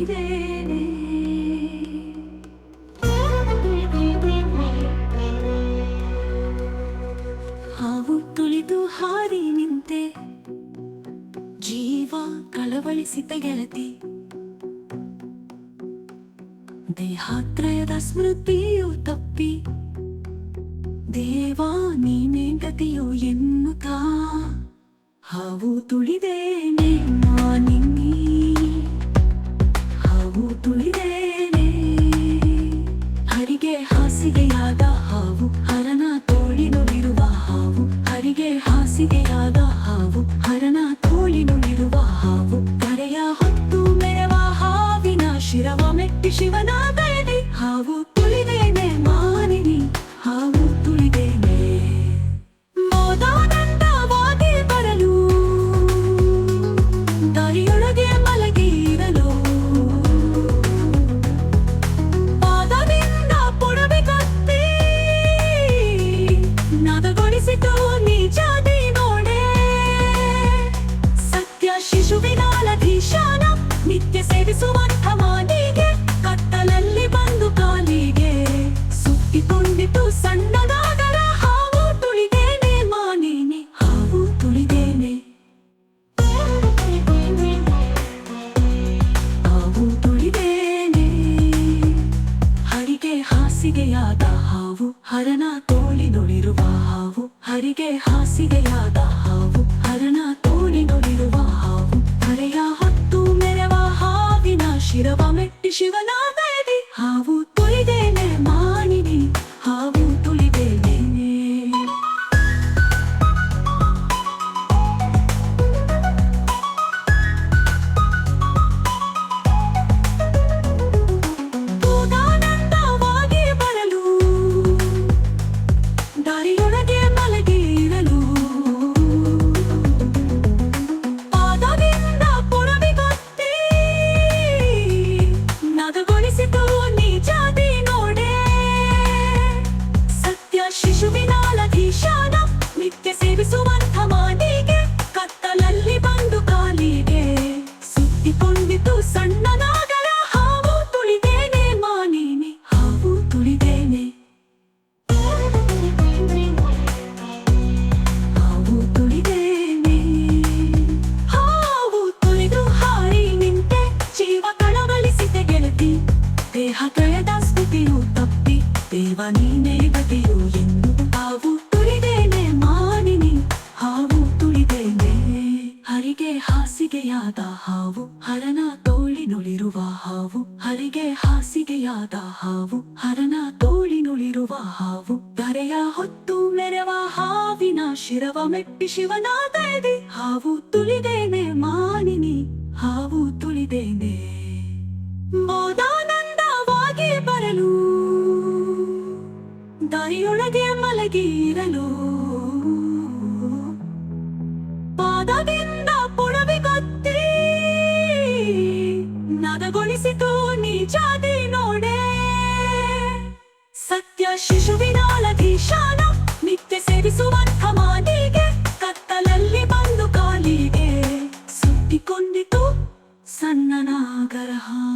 ಕಾಣಿದ್ದೇನೆ ಹಾವು ತುಳಿದು ಹಾರಿ ನಿಂತೆ ಜೀವ ಕಳವಳಿಸಿದ ಗೆಳತಿ ದೇಹಾತ್ರಯದ ಸ್ಮೃತಿಯು ತಪ್ಪಿ ದೇವಾ ನೀನೇ ಗತಿಯು ಎನ್ನುತ್ತಾ ಹಾವು ತುಳಿದೇನೆ ಹಾಸಿಗೆಯಾದ ಹಾವು ಹರನ ತೋಳಿನೊಳಿರುವ ಹಾವು, ಹರಿಗೆ ಹಾಸಿಗೆಯಾದ ಹಾವು ಹರನ ತೋಳಿನೊಳಿರುವ ಹಾವು, ಹರೆಯ ಹೊತ್ತು ಮೆರವ ಹಾವಿನ ಶಿರವ ಮೆಟ್ಟಿ ಶಿವನ ನೀನೇ ಗತಿಯು ಎಂದು ಹಾವು ತುಳಿದೇನೆ ಮಾನಿನಿ, ಹಾವು ತುಳಿದೇನೆ. ಹರಿಗೆ ಹಾಸಿಗೆಯಾದ ಹಾವು, ಹರನ ತೋಳಿನುಳಿರುವ ಹಾವು. ಹರಿಗೆ ಹಾಸಿಗೆಯಾದ ಹಾವು, ಹರನ ತೋಳಿನುಳಿರುವ ಹಾವು. ಧರೆಯ ಹೊತ್ತು ಮೆರವ ಹಾವಿನ ಶಿರವ ಮೆಟ್ಟಿ ಶಿವನ ದೇವಿ ಹಾವು ತುಳಿದೇನೆ ಮಾನಿನಿ, ಹಾವು ತುಳಿದೇನೆ. ತಾಯಿಯೊಳಗೆ ಮಲಗಿರಲು. ಪಾದದಿಂದ ಪುಳವಿಗೊತ್ತಿ ನದಗೊಳಿಸಿತು ನಿಜಾದಿ ನೋಡೆ. ಸತ್ಯ ಶಿಶುವಿನ ಶಾನ ನಿತ್ಯ ಸೇರಿಸುವ ಮಾದಿಗೆ ಕತ್ತಲಲ್ಲಿ ಬಂದು ಕಾಲಿಗೆ ಸುಟ್ಟಿಕೊಂಡಿತು ಸಣ್ಣನಾಗರಹ